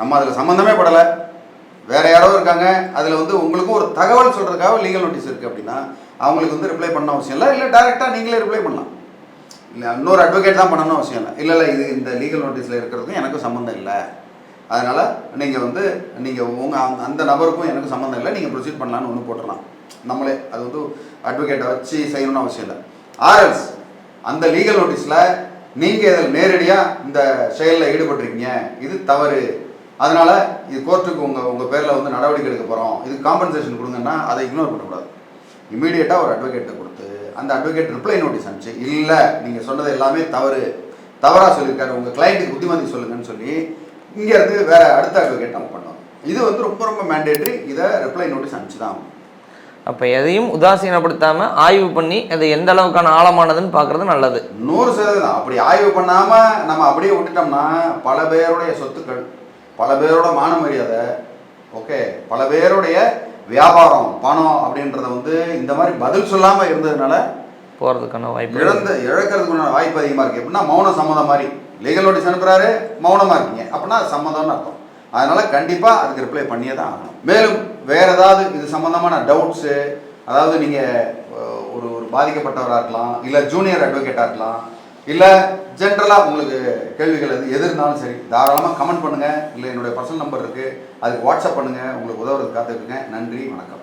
நம்ம அதில் சம்மந்தமே படலை. வேற யாரோ இருக்காங்க. அதில் வந்து உங்களுக்கும் ஒரு தகவல் சொல்கிறதுக்காக லீகல் நோட்டீஸ் இருக்குது அப்படின்னா அவங்களுக்கு வந்து ரிப்ளை பண்ண அவசியம் இல்லை. இல்லை டேரெக்டாக நீங்களே ரிப்ளை பண்ணலாம். இல்லை இன்னொரு அட்வொகேட் தான் பண்ணணும் அவசியம் இல்லை. இல்லை இல்லை இது இந்த லீகல் நோட்டீஸில் இருக்கிறதுக்கும் எனக்கும் சம்மந்தம் இல்லை. அதனால் நீங்கள் வந்து நீங்கள் உங்கள் அந்த நபருக்கும் எனக்கு சம்மந்தம் இல்லை. நீங்கள் ப்ரொசீட் பண்ணலான்னு ஒன்று போட்டுடலாம் நம்மளே அது வந்து அட்வொகேட்டை வச்சு செய்யணும்னு அவசியம் இல்லை. ஆர்எல்ஸ் அந்த லீகல் நோட்டீஸில் நீங்கள் இதில் நேரடியாக இந்த செயலில் ஈடுபட்டிருக்கீங்க. இது தவறு. அதனால் இது கோர்ட்டுக்கு உங்கள் உங்கள் பேரில் வந்து நடவடிக்கை எடுக்க போகிறோம் இதுக்கு காம்பன்சேஷன் கொடுங்கன்னா அதை இக்னோர் பண்ணக்கூடாது. இமீடியட்டாக ஒரு அட்வொகேட்டை கொடுத்து அந்த அட்வொகேட் ரிப்ளை நோட்டீஸ் அனுப்பிச்சு இல்லை நீங்கள் சொன்னது எல்லாமே தவறு. தவறாக சொல்லியிருக்காரு. உங்கள் கிளைண்ட்டுக்கு புத்திமதி சொல்லுங்கன்னு சொல்லி இங்கேருந்து வேற அடுத்த அட்வொகேட் நம்ம பண்ணோம். இது வந்து ரொம்ப ரொம்ப மேண்டேட்ரி இதை ரிப்ளை நோட்டீஸ் அனுப்பிச்சு தான். அப்போ எதையும் உதாசீனப்படுத்தாமல் ஆய்வு பண்ணி அது எந்த அளவுக்கான ஆழமானதுன்னு பார்க்குறது நல்லது. நூறு சதவீதம் அப்படி ஆய்வு பண்ணாமல் நம்ம அப்படியே விட்டுட்டோம்னா பல பேருடைய சொத்துக்கள் பல பேரோட மான மரியாதை ஓகே பல பேருடைய வியாபாரம் பணம் அப்படின்றத வந்து இந்த மாதிரி பதில் சொல்லாமல் இருந்ததுனால போகிறதுக்கான வாய்ப்பு இழந்த இழக்கிறதுக்குள்ள வாய்ப்பு அதிகமாக இருக்குது எப்படின்னா மௌன சம்மதம் மாதிரி. லீகல் நோட்டீஸ் அனுப்புறாரு மௌனமாக இருக்கீங்க. அப்படின்னா சம்மதம்னு அர்த்தம். அதனால கண்டிப்பாக அதுக்கு ரிப்ளை பண்ணியே தான் ஆகணும். மேலும் வேற ஏதாவது இது சம்மந்தமான டவுட்ஸு அதாவது நீங்கள் ஒரு ஒரு பாதிக்கப்பட்டவராக இருக்கலாம் இல்லை ஜூனியர் அட்வொகேட்டாக இருக்கலாம் இல்லை ஜென்ரலாக உங்களுக்கு கேள்விகள் எது எது இருந்தாலும் சரி தாராளமாக கமெண்ட் பண்ணுங்கள் இல்லை என்னுடைய பர்சனல் நம்பர் இருக்குது அதுக்கு வாட்ஸ்அப் பண்ணுங்கள் உங்களுக்கு உதவுறது காத்துக்குங்க நன்றி வணக்கம்.